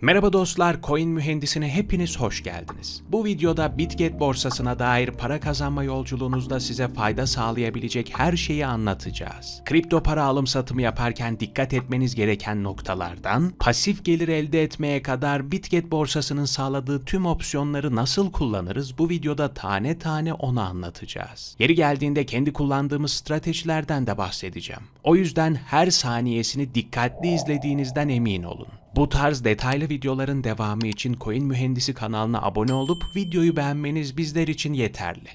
Merhaba dostlar, Coin Mühendisine hepiniz hoş geldiniz. Bu videoda Bitget borsasına dair para kazanma yolculuğunuzda size fayda sağlayabilecek her şeyi anlatacağız. Kripto para alım satımı yaparken dikkat etmeniz gereken noktalardan, pasif gelir elde etmeye kadar Bitget borsasının sağladığı tüm opsiyonları nasıl kullanırız bu videoda tane tane onu anlatacağız. Yeri geldiğinde kendi kullandığımız stratejilerden de bahsedeceğim. O yüzden her saniyesini dikkatli izlediğinizden emin olun. Bu tarz detaylı videoların devamı için Coin Mühendisi kanalına abone olup videoyu beğenmeniz bizler için yeterli.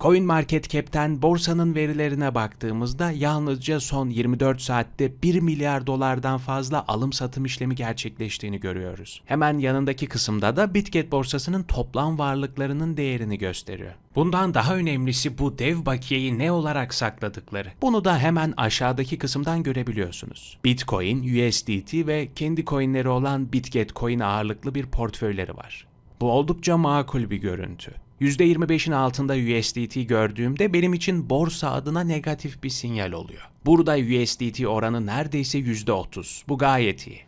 CoinMarketCap'ten borsanın verilerine baktığımızda yalnızca son 24 saatte 1 milyar dolardan fazla alım satım işlemi gerçekleştiğini görüyoruz. Hemen yanındaki kısımda da Bitget borsasının toplam varlıklarının değerini gösteriyor. Bundan daha önemlisi bu dev bakiyeyi ne olarak sakladıkları. Bunu da hemen aşağıdaki kısımdan görebiliyorsunuz. Bitcoin, USDT ve kendi coinleri olan Bitget Coin ağırlıklı bir portföyleri var. Bu oldukça makul bir görüntü. %25'in altında USDT gördüğümde benim için borsa adına negatif bir sinyal oluyor. Burada USDT oranı neredeyse %30. Bu gayet iyi.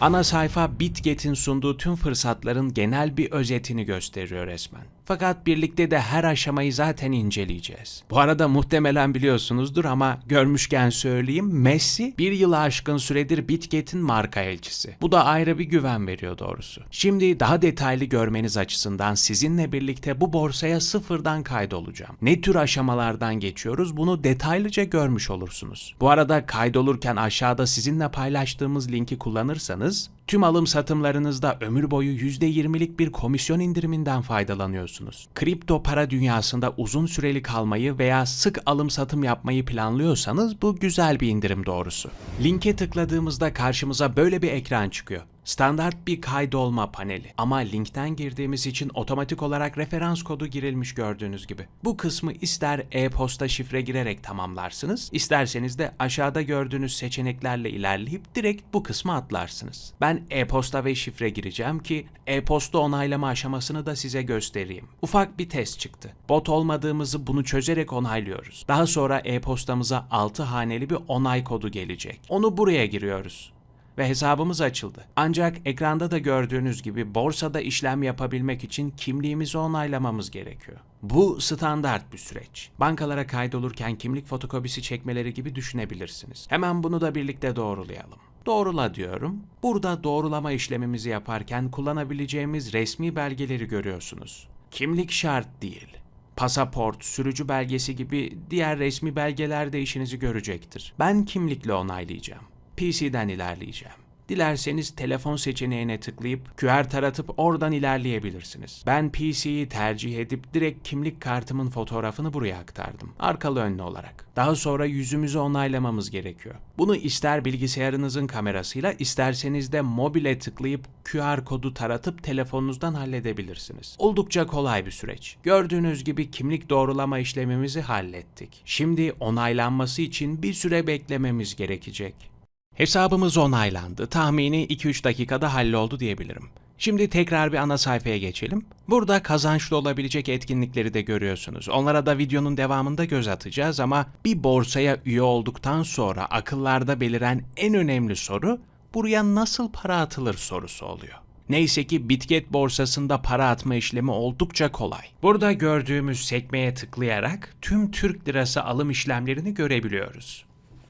Ana sayfa Bitget'in sunduğu tüm fırsatların genel bir özetini gösteriyor resmen. Fakat birlikte de her aşamayı zaten inceleyeceğiz. Bu arada muhtemelen biliyorsunuzdur ama görmüşken söyleyeyim Messi bir yılı aşkın süredir Bitget'in marka elçisi. Bu da ayrı bir güven veriyor doğrusu. Şimdi daha detaylı görmeniz açısından sizinle birlikte bu borsaya sıfırdan kaydolacağım. Ne tür aşamalardan geçiyoruz bunu detaylıca görmüş olursunuz. Bu arada kaydolurken aşağıda sizinle paylaştığımız linki kullanırsanız Tüm alım satımlarınızda ömür boyu %20'lik bir komisyon indiriminden faydalanıyorsunuz. Kripto para dünyasında uzun süreli kalmayı veya sık alım satım yapmayı planlıyorsanız bu güzel bir indirim doğrusu. Linke tıkladığımızda karşımıza böyle bir ekran çıkıyor. Standart bir kaydolma paneli ama linkten girdiğimiz için otomatik olarak referans kodu girilmiş gördüğünüz gibi. Bu kısmı ister e-posta şifre girerek tamamlarsınız, isterseniz de aşağıda gördüğünüz seçeneklerle ilerleyip direkt bu kısma atlarsınız. Ben e-posta ve şifre gireceğim ki e-posta onaylama aşamasını da size göstereyim. Ufak bir test çıktı. Bot olmadığımızı bunu çözerek onaylıyoruz. Daha sonra e-postamıza 6 haneli bir onay kodu gelecek. Onu buraya giriyoruz ve hesabımız açıldı. Ancak ekranda da gördüğünüz gibi borsada işlem yapabilmek için kimliğimizi onaylamamız gerekiyor. Bu standart bir süreç. Bankalara kaydolurken kimlik fotokopisi çekmeleri gibi düşünebilirsiniz. Hemen bunu da birlikte doğrulayalım. Doğrula diyorum. Burada doğrulama işlemimizi yaparken kullanabileceğimiz resmi belgeleri görüyorsunuz. Kimlik şart değil. Pasaport, sürücü belgesi gibi diğer resmi belgeler de işinizi görecektir. Ben kimlikle onaylayacağım. PC'den ilerleyeceğim. Dilerseniz telefon seçeneğine tıklayıp QR taratıp oradan ilerleyebilirsiniz. Ben PC'yi tercih edip direkt kimlik kartımın fotoğrafını buraya aktardım. Arkalı önlü olarak. Daha sonra yüzümüzü onaylamamız gerekiyor. Bunu ister bilgisayarınızın kamerasıyla isterseniz de mobile tıklayıp QR kodu taratıp telefonunuzdan halledebilirsiniz. Oldukça kolay bir süreç. Gördüğünüz gibi kimlik doğrulama işlemimizi hallettik. Şimdi onaylanması için bir süre beklememiz gerekecek. Hesabımız onaylandı. Tahmini 2-3 dakikada halloldu diyebilirim. Şimdi tekrar bir ana sayfaya geçelim. Burada kazançlı olabilecek etkinlikleri de görüyorsunuz. Onlara da videonun devamında göz atacağız ama bir borsaya üye olduktan sonra akıllarda beliren en önemli soru buraya nasıl para atılır sorusu oluyor. Neyse ki Bitget borsasında para atma işlemi oldukça kolay. Burada gördüğümüz sekmeye tıklayarak tüm Türk lirası alım işlemlerini görebiliyoruz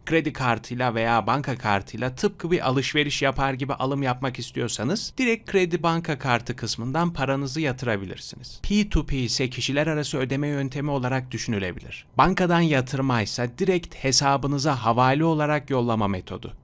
kredi kartıyla veya banka kartıyla tıpkı bir alışveriş yapar gibi alım yapmak istiyorsanız direkt kredi banka kartı kısmından paranızı yatırabilirsiniz. P2P ise kişiler arası ödeme yöntemi olarak düşünülebilir. Bankadan yatırma ise direkt hesabınıza havale olarak yollama metodu.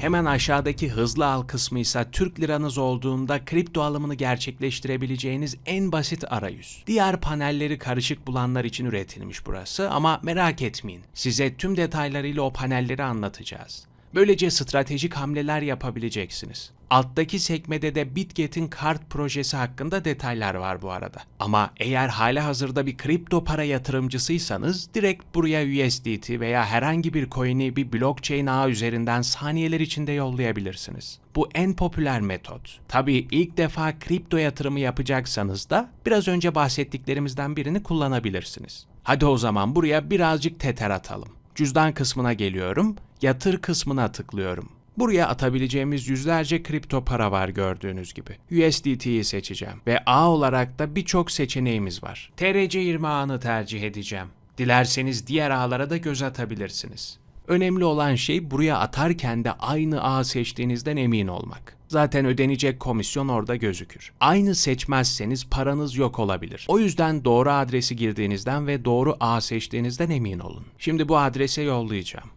Hemen aşağıdaki hızlı al kısmı ise Türk liranız olduğunda kripto alımını gerçekleştirebileceğiniz en basit arayüz. Diğer panelleri karışık bulanlar için üretilmiş burası ama merak etmeyin. Size tüm detaylarıyla o panelleri anlatacağız. Böylece stratejik hamleler yapabileceksiniz. Alttaki sekmede de Bitget'in kart projesi hakkında detaylar var bu arada. Ama eğer hala hazırda bir kripto para yatırımcısıysanız direkt buraya USDT veya herhangi bir coin'i bir blockchain ağı üzerinden saniyeler içinde yollayabilirsiniz. Bu en popüler metot. Tabii ilk defa kripto yatırımı yapacaksanız da biraz önce bahsettiklerimizden birini kullanabilirsiniz. Hadi o zaman buraya birazcık teter atalım. Cüzdan kısmına geliyorum, yatır kısmına tıklıyorum. Buraya atabileceğimiz yüzlerce kripto para var gördüğünüz gibi. USDT'yi seçeceğim ve ağ olarak da birçok seçeneğimiz var. TRC20 ağını tercih edeceğim. Dilerseniz diğer ağlara da göz atabilirsiniz. Önemli olan şey buraya atarken de aynı ağ seçtiğinizden emin olmak. Zaten ödenecek komisyon orada gözükür. Aynı seçmezseniz paranız yok olabilir. O yüzden doğru adresi girdiğinizden ve doğru ağ seçtiğinizden emin olun. Şimdi bu adrese yollayacağım.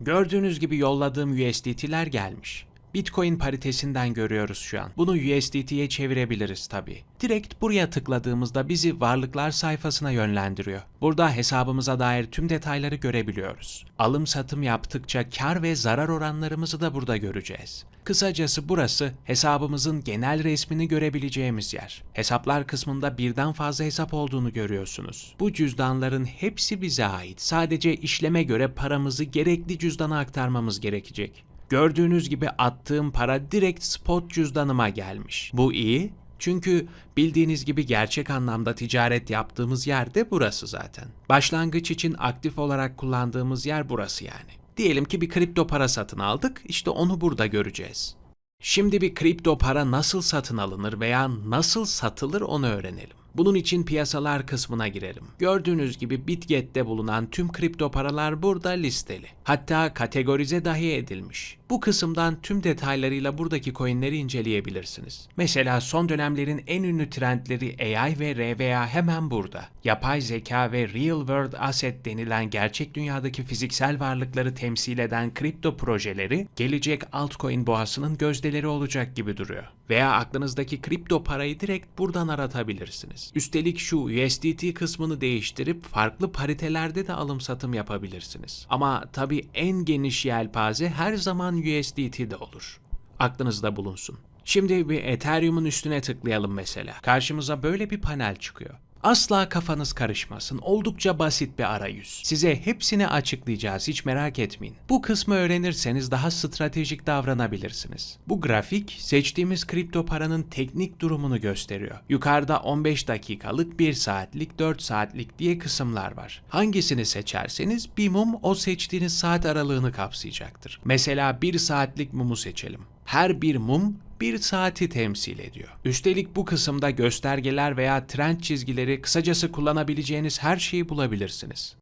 Gördüğünüz gibi yolladığım USDT'ler gelmiş. Bitcoin paritesinden görüyoruz şu an. Bunu USDT'ye çevirebiliriz tabii. Direkt buraya tıkladığımızda bizi varlıklar sayfasına yönlendiriyor. Burada hesabımıza dair tüm detayları görebiliyoruz. Alım satım yaptıkça kar ve zarar oranlarımızı da burada göreceğiz. Kısacası burası hesabımızın genel resmini görebileceğimiz yer. Hesaplar kısmında birden fazla hesap olduğunu görüyorsunuz. Bu cüzdanların hepsi bize ait. Sadece işleme göre paramızı gerekli cüzdana aktarmamız gerekecek. Gördüğünüz gibi attığım para direkt spot cüzdanıma gelmiş. Bu iyi çünkü bildiğiniz gibi gerçek anlamda ticaret yaptığımız yer de burası zaten. Başlangıç için aktif olarak kullandığımız yer burası yani. Diyelim ki bir kripto para satın aldık, işte onu burada göreceğiz. Şimdi bir kripto para nasıl satın alınır veya nasıl satılır onu öğrenelim. Bunun için piyasalar kısmına girelim. Gördüğünüz gibi Bitget'te bulunan tüm kripto paralar burada listeli. Hatta kategorize dahi edilmiş. Bu kısımdan tüm detaylarıyla buradaki coinleri inceleyebilirsiniz. Mesela son dönemlerin en ünlü trendleri AI ve RVA hemen burada. Yapay zeka ve Real World Asset denilen gerçek dünyadaki fiziksel varlıkları temsil eden kripto projeleri gelecek altcoin boğasının gözdeleri olacak gibi duruyor. Veya aklınızdaki kripto parayı direkt buradan aratabilirsiniz. Üstelik şu USDT kısmını değiştirip farklı paritelerde de alım satım yapabilirsiniz. Ama tabii en geniş yelpaze her zaman USDT'de olur. Aklınızda bulunsun. Şimdi bir Ethereum'un üstüne tıklayalım mesela. Karşımıza böyle bir panel çıkıyor. Asla kafanız karışmasın. Oldukça basit bir arayüz. Size hepsini açıklayacağız hiç merak etmeyin. Bu kısmı öğrenirseniz daha stratejik davranabilirsiniz. Bu grafik seçtiğimiz kripto paranın teknik durumunu gösteriyor. Yukarıda 15 dakikalık, 1 saatlik, 4 saatlik diye kısımlar var. Hangisini seçerseniz bir mum o seçtiğiniz saat aralığını kapsayacaktır. Mesela 1 saatlik mumu seçelim. Her bir mum bir saati temsil ediyor. Üstelik bu kısımda göstergeler veya trend çizgileri kısacası kullanabileceğiniz her şeyi bulabilirsiniz.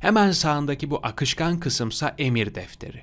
Hemen sağındaki bu akışkan kısımsa emir defteri.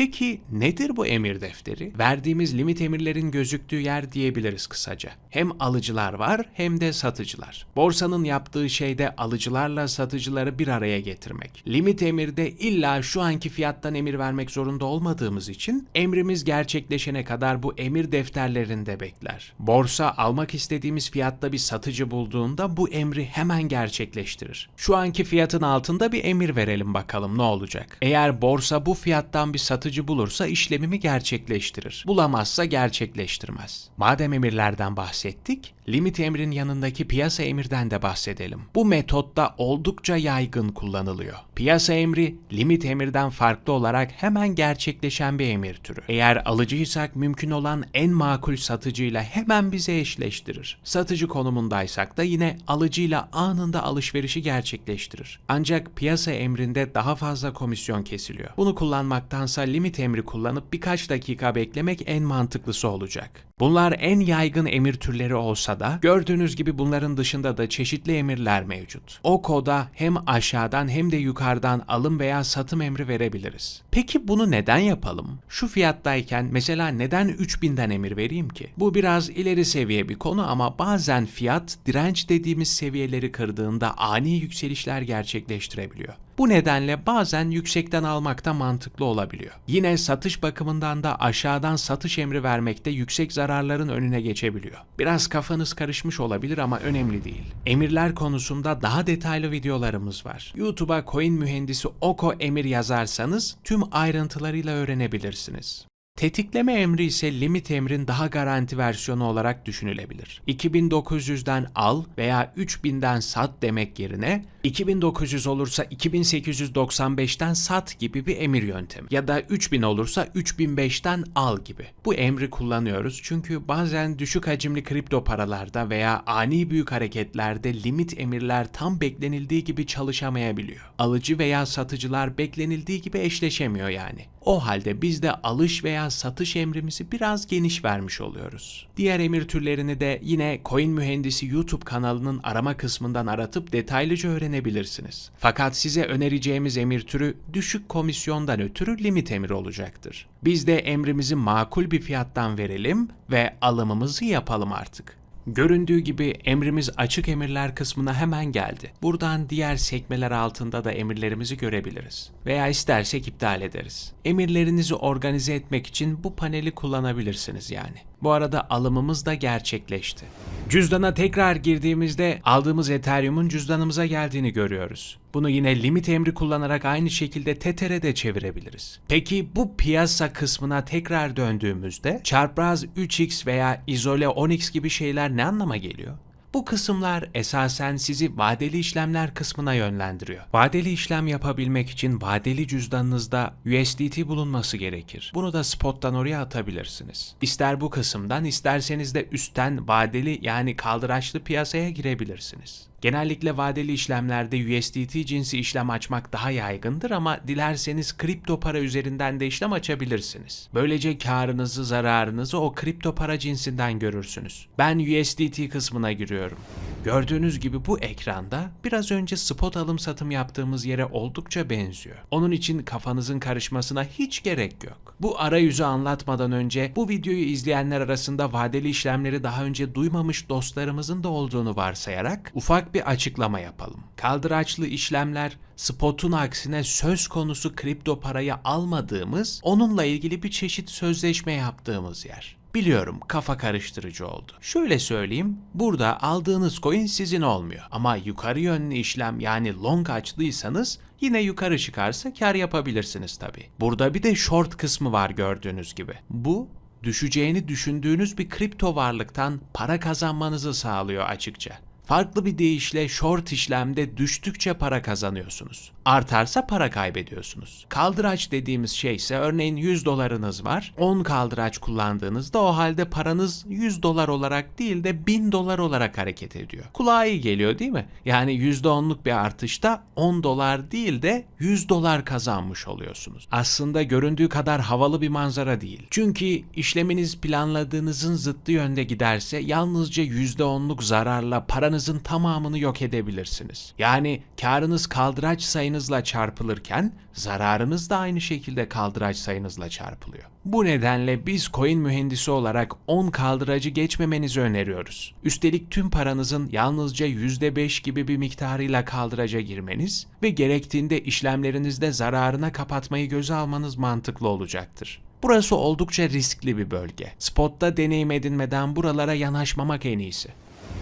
Peki nedir bu emir defteri? Verdiğimiz limit emirlerin gözüktüğü yer diyebiliriz kısaca. Hem alıcılar var hem de satıcılar. Borsanın yaptığı şey de alıcılarla satıcıları bir araya getirmek. Limit emirde illa şu anki fiyattan emir vermek zorunda olmadığımız için emrimiz gerçekleşene kadar bu emir defterlerinde bekler. Borsa almak istediğimiz fiyatta bir satıcı bulduğunda bu emri hemen gerçekleştirir. Şu anki fiyatın altında bir emir verelim bakalım ne olacak. Eğer borsa bu fiyattan bir satıcı bulursa işlemimi gerçekleştirir. Bulamazsa gerçekleştirmez. Madem emirlerden bahsettik, limit emrin yanındaki piyasa emirden de bahsedelim. Bu metotta oldukça yaygın kullanılıyor. Piyasa emri limit emirden farklı olarak hemen gerçekleşen bir emir türü. Eğer alıcıysak mümkün olan en makul satıcıyla hemen bize eşleştirir. Satıcı konumundaysak da yine alıcıyla anında alışverişi gerçekleştirir. Ancak piyasa emrinde daha fazla komisyon kesiliyor. Bunu kullanmaktansa limit emri kullanıp birkaç dakika beklemek en mantıklısı olacak. Bunlar en yaygın emir türleri olsa da gördüğünüz gibi bunların dışında da çeşitli emirler mevcut. O koda hem aşağıdan hem de yukarıdan alım veya satım emri verebiliriz. Peki bunu neden yapalım? Şu fiyattayken mesela neden 3000'den emir vereyim ki? Bu biraz ileri seviye bir konu ama bazen fiyat direnç dediğimiz seviyeleri kırdığında ani yükselişler gerçekleştirebiliyor. Bu nedenle bazen yüksekten almak da mantıklı olabiliyor. Yine satış bakımından da aşağıdan satış emri vermekte yüksek zararların önüne geçebiliyor. Biraz kafanız karışmış olabilir ama önemli değil. Emirler konusunda daha detaylı videolarımız var. YouTube'a coin mühendisi Oko emir yazarsanız tüm ayrıntılarıyla öğrenebilirsiniz. Tetikleme emri ise limit emrin daha garanti versiyonu olarak düşünülebilir. 2900'den al veya 3000'den sat demek yerine 2900 olursa 2895'ten sat gibi bir emir yöntemi ya da 3000 olursa 3005'ten al gibi. Bu emri kullanıyoruz çünkü bazen düşük hacimli kripto paralarda veya ani büyük hareketlerde limit emirler tam beklenildiği gibi çalışamayabiliyor. Alıcı veya satıcılar beklenildiği gibi eşleşemiyor yani. O halde biz de alış veya satış emrimizi biraz geniş vermiş oluyoruz. Diğer emir türlerini de yine Coin Mühendisi YouTube kanalının arama kısmından aratıp detaylıca öğrenebilirsiniz. Fakat size önereceğimiz emir türü düşük komisyondan ötürü limit emri olacaktır. Biz de emrimizi makul bir fiyattan verelim ve alımımızı yapalım artık. Göründüğü gibi emrimiz açık emirler kısmına hemen geldi. Buradan diğer sekmeler altında da emirlerimizi görebiliriz. Veya istersek iptal ederiz. Emirlerinizi organize etmek için bu paneli kullanabilirsiniz yani. Bu arada alımımız da gerçekleşti. Cüzdana tekrar girdiğimizde aldığımız Ethereum'un cüzdanımıza geldiğini görüyoruz. Bunu yine limit emri kullanarak aynı şekilde Tether'e de çevirebiliriz. Peki bu piyasa kısmına tekrar döndüğümüzde çarpraz 3x veya izole 10x gibi şeyler ne anlama geliyor? Bu kısımlar esasen sizi vadeli işlemler kısmına yönlendiriyor. Vadeli işlem yapabilmek için vadeli cüzdanınızda USDT bulunması gerekir. Bunu da spottan oraya atabilirsiniz. İster bu kısımdan isterseniz de üstten vadeli yani kaldıraçlı piyasaya girebilirsiniz. Genellikle vadeli işlemlerde USDT cinsi işlem açmak daha yaygındır ama dilerseniz kripto para üzerinden de işlem açabilirsiniz. Böylece karınızı, zararınızı o kripto para cinsinden görürsünüz. Ben USDT kısmına giriyorum. Gördüğünüz gibi bu ekranda biraz önce spot alım satım yaptığımız yere oldukça benziyor. Onun için kafanızın karışmasına hiç gerek yok. Bu arayüzü anlatmadan önce bu videoyu izleyenler arasında vadeli işlemleri daha önce duymamış dostlarımızın da olduğunu varsayarak ufak bir açıklama yapalım. Kaldıraçlı işlemler spotun aksine söz konusu kripto parayı almadığımız, onunla ilgili bir çeşit sözleşme yaptığımız yer. Biliyorum kafa karıştırıcı oldu. Şöyle söyleyeyim, burada aldığınız coin sizin olmuyor. Ama yukarı yönlü işlem yani long açlıysanız yine yukarı çıkarsa kar yapabilirsiniz tabi. Burada bir de short kısmı var gördüğünüz gibi. Bu düşeceğini düşündüğünüz bir kripto varlıktan para kazanmanızı sağlıyor açıkça. Farklı bir deyişle short işlemde düştükçe para kazanıyorsunuz. Artarsa para kaybediyorsunuz. Kaldıraç dediğimiz şey ise örneğin 100 dolarınız var. 10 kaldıraç kullandığınızda o halde paranız 100 dolar olarak değil de 1000 dolar olarak hareket ediyor. Kulağa iyi geliyor değil mi? Yani %10'luk bir artışta 10 dolar değil de 100 dolar kazanmış oluyorsunuz. Aslında göründüğü kadar havalı bir manzara değil. Çünkü işleminiz planladığınızın zıttı yönde giderse yalnızca %10'luk zararla paranızın tamamını yok edebilirsiniz. Yani karınız kaldıraç sayınızla çarpılırken zararınız da aynı şekilde kaldıraç sayınızla çarpılıyor. Bu nedenle biz coin mühendisi olarak 10 kaldıracı geçmemenizi öneriyoruz. Üstelik tüm paranızın yalnızca %5 gibi bir miktarıyla kaldıraca girmeniz ve gerektiğinde işlemlerinizde zararına kapatmayı göze almanız mantıklı olacaktır. Burası oldukça riskli bir bölge. Spot'ta deneyim edinmeden buralara yanaşmamak en iyisi.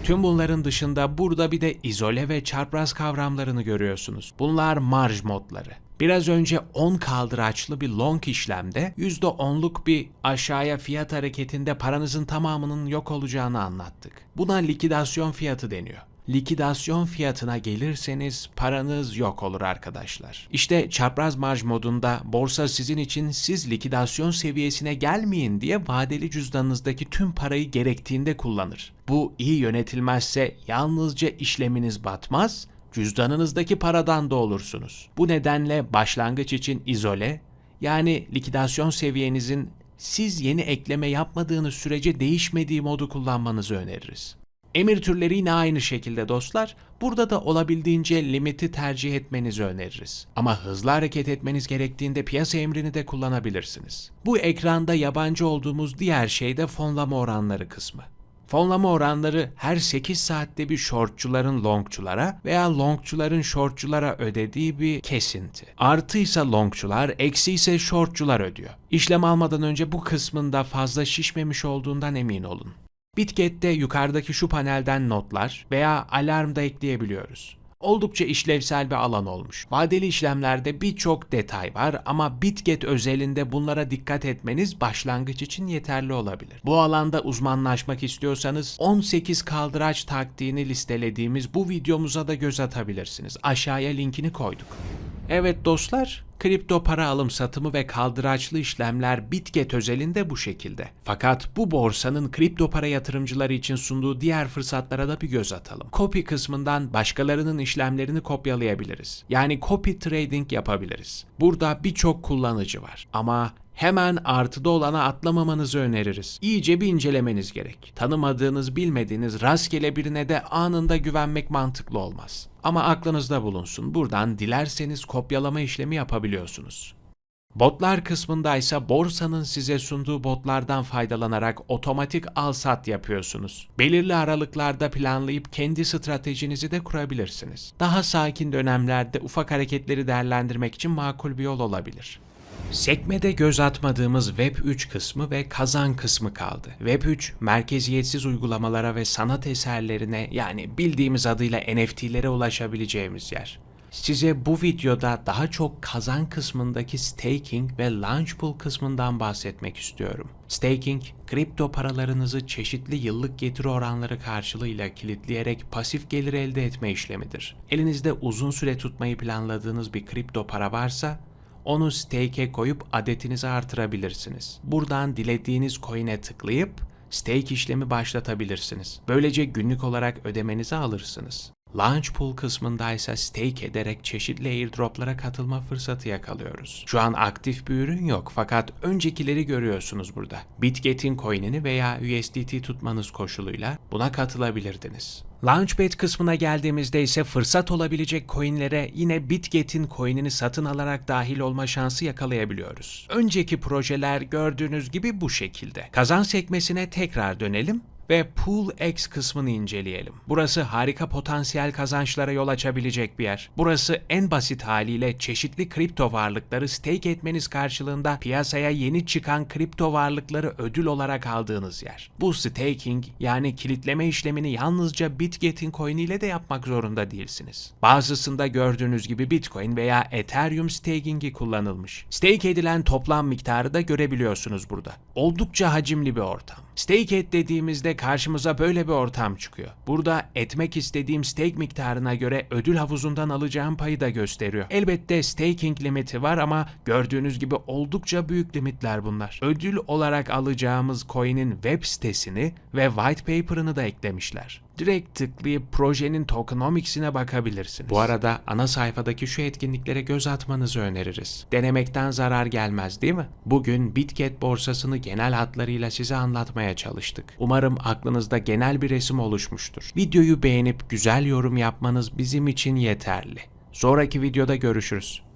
Tüm bunların dışında burada bir de izole ve çarpraz kavramlarını görüyorsunuz. Bunlar marj modları. Biraz önce 10 kaldıraçlı bir long işlemde %10'luk bir aşağıya fiyat hareketinde paranızın tamamının yok olacağını anlattık. Buna likidasyon fiyatı deniyor likidasyon fiyatına gelirseniz paranız yok olur arkadaşlar. İşte çapraz marj modunda borsa sizin için siz likidasyon seviyesine gelmeyin diye vadeli cüzdanınızdaki tüm parayı gerektiğinde kullanır. Bu iyi yönetilmezse yalnızca işleminiz batmaz, cüzdanınızdaki paradan da olursunuz. Bu nedenle başlangıç için izole, yani likidasyon seviyenizin siz yeni ekleme yapmadığınız sürece değişmediği modu kullanmanızı öneririz. Emir türleri yine aynı şekilde dostlar. Burada da olabildiğince limiti tercih etmenizi öneririz. Ama hızlı hareket etmeniz gerektiğinde piyasa emrini de kullanabilirsiniz. Bu ekranda yabancı olduğumuz diğer şey de fonlama oranları kısmı. Fonlama oranları her 8 saatte bir shortçuların longçulara veya longçuların shortçulara ödediği bir kesinti. Artıysa longçular, eksi ise shortçular ödüyor. İşlem almadan önce bu kısmında fazla şişmemiş olduğundan emin olun. Bitget'te yukarıdaki şu panelden notlar veya alarm da ekleyebiliyoruz. Oldukça işlevsel bir alan olmuş. Vadeli işlemlerde birçok detay var ama Bitget özelinde bunlara dikkat etmeniz başlangıç için yeterli olabilir. Bu alanda uzmanlaşmak istiyorsanız 18 kaldıraç taktiğini listelediğimiz bu videomuza da göz atabilirsiniz. Aşağıya linkini koyduk. Evet dostlar, kripto para alım satımı ve kaldıraçlı işlemler Bitget özelinde bu şekilde. Fakat bu borsanın kripto para yatırımcıları için sunduğu diğer fırsatlara da bir göz atalım. Copy kısmından başkalarının işlemlerini kopyalayabiliriz. Yani copy trading yapabiliriz. Burada birçok kullanıcı var. Ama hemen artıda olana atlamamanızı öneririz. İyice bir incelemeniz gerek. Tanımadığınız, bilmediğiniz rastgele birine de anında güvenmek mantıklı olmaz. Ama aklınızda bulunsun. Buradan dilerseniz kopyalama işlemi yapabiliyorsunuz. Botlar kısmında ise borsanın size sunduğu botlardan faydalanarak otomatik al-sat yapıyorsunuz. Belirli aralıklarda planlayıp kendi stratejinizi de kurabilirsiniz. Daha sakin dönemlerde ufak hareketleri değerlendirmek için makul bir yol olabilir. Sekmede göz atmadığımız Web 3 kısmı ve kazan kısmı kaldı. Web 3, merkeziyetsiz uygulamalara ve sanat eserlerine yani bildiğimiz adıyla NFT'lere ulaşabileceğimiz yer. Size bu videoda daha çok kazan kısmındaki staking ve launch pool kısmından bahsetmek istiyorum. Staking, kripto paralarınızı çeşitli yıllık getiri oranları karşılığıyla kilitleyerek pasif gelir elde etme işlemidir. Elinizde uzun süre tutmayı planladığınız bir kripto para varsa onu stake'e koyup adetinizi artırabilirsiniz. Buradan dilediğiniz coin'e tıklayıp stake işlemi başlatabilirsiniz. Böylece günlük olarak ödemenizi alırsınız. Launch pool kısmında ise stake ederek çeşitli airdroplara katılma fırsatı yakalıyoruz. Şu an aktif bir ürün yok fakat öncekileri görüyorsunuz burada. Bitget'in coin'ini veya USDT tutmanız koşuluyla buna katılabilirdiniz. Launchpad kısmına geldiğimizde ise fırsat olabilecek coinlere yine Bitget'in coin'ini satın alarak dahil olma şansı yakalayabiliyoruz. Önceki projeler gördüğünüz gibi bu şekilde. Kazan sekmesine tekrar dönelim ve Pool X kısmını inceleyelim. Burası harika potansiyel kazançlara yol açabilecek bir yer. Burası en basit haliyle çeşitli kripto varlıkları stake etmeniz karşılığında piyasaya yeni çıkan kripto varlıkları ödül olarak aldığınız yer. Bu staking yani kilitleme işlemini yalnızca Bitget'in coin ile de yapmak zorunda değilsiniz. Bazısında gördüğünüz gibi Bitcoin veya Ethereum staking'i kullanılmış. Stake edilen toplam miktarı da görebiliyorsunuz burada. Oldukça hacimli bir ortam. Stake et dediğimizde karşımıza böyle bir ortam çıkıyor. Burada etmek istediğim stake miktarına göre ödül havuzundan alacağım payı da gösteriyor. Elbette staking limiti var ama gördüğünüz gibi oldukça büyük limitler bunlar. Ödül olarak alacağımız coin'in web sitesini ve white paper'ını da eklemişler. Direkt tıklayıp projenin tokenomics'ine bakabilirsiniz. Bu arada ana sayfadaki şu etkinliklere göz atmanızı öneririz. Denemekten zarar gelmez değil mi? Bugün Bitget borsasını genel hatlarıyla size anlatmaya çalıştık. Umarım aklınızda genel bir resim oluşmuştur. Videoyu beğenip güzel yorum yapmanız bizim için yeterli. Sonraki videoda görüşürüz.